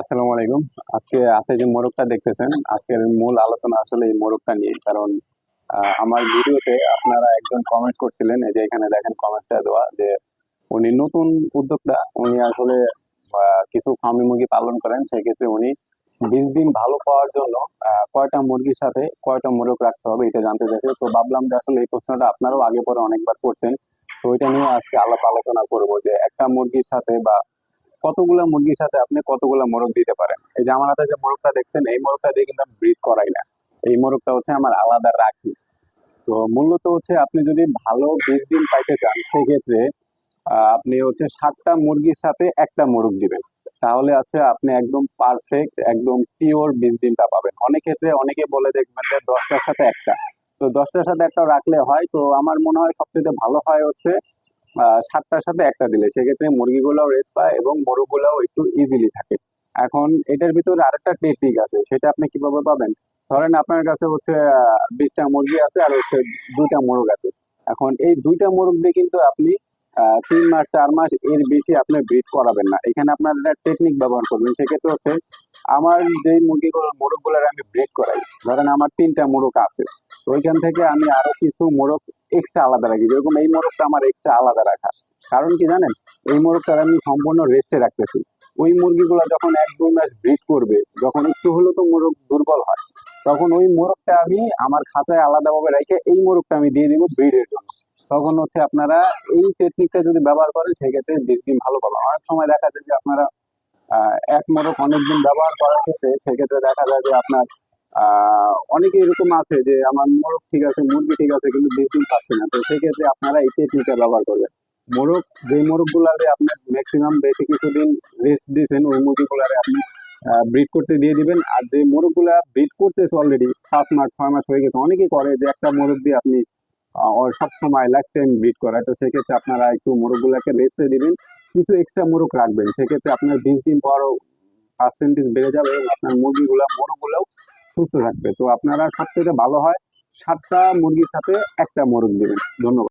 আসসালামু আলাইকুম। আজকে হাতে যে মোরগটা দেখতেছেন, আজকের মূল আলোচনা আসলে এই মোরগটা নিয়ে, কারণ আমার ভিডিওতে আপনারা একজন কমেন্টস করছিলেন, এই যে এখানে দেখেন কমেন্টসটা দেওয়া, যে উনি নতুন উদ্যোক্তা, উনি আসলে কিছু ফার্মি মুরগি পালন করেন, সেক্ষেত্রে উনি বীজ ডিম ভালো পাওয়ার জন্য কয়টা মুরগির সাথে কয়টা মোরগ রাখতে হবে এটা জানতে চাইছে। তো ভাবলাম যে আসলে এই প্রশ্নটা আপনারাও আগে পরে অনেকবার করছেন তো ওইটা নিয়ে আজকে আলাপ আলোচনা করব, যে একটা মুরগির সাথে বা কতগুলা মুরগির সাথে আপনি কতগুলা মোরগ দিতে পারেন? এই যে আমার হাতে যে মোরগটা দেখছেন, এই মোরগটা দিয়ে কিন্তু আমি ব্রিড করাই না। এই মোরগটা হচ্ছে আমার আলাদা রাখি। তো মূলত হচ্ছে আপনি যদি ভালো বীজ ডিম পাইতে চান, সেক্ষেত্রে আপনি হচ্ছে সাতটা মুরগির সাথে একটা মোরগ দিবেন। তাহলে আছে আপনি একদম পারফেক্ট একদম পিওর বীজ ডিমটা পাবেন। অনেক ক্ষেত্রে অনেকে বলে দেখবেন যে দশটার সাথে একটা। তো দশটার সাথে একটা রাখলে হয়। তো আমার মনে হয় সবচেয়ে ভালো হয় হচ্ছে সাতটার সাথে একটা দিলে। সেক্ষেত্রে মুরগিগুলোও রেস্ট পায় এবং মোরগগুলোও একটু ইজিলি থাকে। এখন এটার ভিতরে আরেকটা টেকনিক আছে, সেটা আপনি কীভাবে পাবেন? ধরেন আপনার কাছে হচ্ছে বিশটা মুরগি আছে আর হচ্ছে দুইটা মোরগ আছে। এখন এই দুইটা মোরগ দিয়ে কিন্তু আপনি তিন মাস, চার মাস এর বেশি আপনি ব্রিড করাবেন না। এখানে আপনার একটা টেকনিক ব্যবহার করবেন, সেক্ষেত্রে হচ্ছে আমার যে মুরগিগুলো, মোরগগুলোর আমি ব্রিড করাই। ধরেন আমার তিনটা মোরগ আছে। ওইখান থেকে আমি আরও কিছু মোরগ এক্সট্রা আলাদা রাখি। যেরকম এই মোরগটা আমার এক্সট্রা আলাদা রাখা। কারণ কি জানেন? এই মোরগটা আমি সম্পূর্ণ রেস্টে রাখতেছি। ওই মুরগিগুলো যখন এক দুই মাস ব্রিড করবে, যখন একটু হলেও তো মোরগ দুর্বল হয়, তখন ওই মোরগটা আমি আমার খাঁচায় আলাদাভাবে রেখে এই মোরগটা আমি দিয়ে দিব ব্রিডের জন্য। তখন হচ্ছে আপনারা এই টেকনিকটা যদি ব্যবহার করেন, সেক্ষেত্রে বীজ ডিম ভালো পাবেন। অনেক সময় দেখা যায় যে আপনারা এক মোরগ অনেকদিন ব্যবহার করার ক্ষেত্রে সেক্ষেত্রে দেখা যায় যে আপনার অনেকে এরকম আছে যে আমার মোরগ ঠিক আছে, মুরগি ঠিক আছে, কিন্তু বীজ ডিম পাচ্ছে না। তো সেক্ষেত্রে আপনারা এই টেকনিকটা ব্যবহার করবেন। মোরগ যে মোরগ গুলারে আপনি ম্যাক্সিমাম বেশি কিছুদিন রেস্ট দিয়েছেন ওই মুরগি মুরগিগুলারে আপনি ব্রিড করতে দিয়ে দিবেন। আর যে মোরগগুলা ব্রিড করতেছে অলরেডি সাত মাস, ছয় মাস হয়ে গেছে, অনেকেই করে যে একটা মোরগ দিয়ে আপনি সব সময় লাইফ টাইম ব্রিড করায়। তো সেক্ষেত্রে আপনারা একটু মোরগ মোরগগুলাকে রেস্টে দিবেন। কিছু এক্সট্রা মোরগ রাখবেন। সেক্ষেত্রে আপনার বীজ দিন পাওয়ারও পার্সেন্টেজ বেড়ে যাবে এবং আপনার মুরগিগুলা, মোরগগুলোও সুস্থ থাকবে। তো আপনারা সব থেকে ভালো হয়, সাতটা মুরগির সাথে একটা মোরগ দেবেন ধন্যবাদ।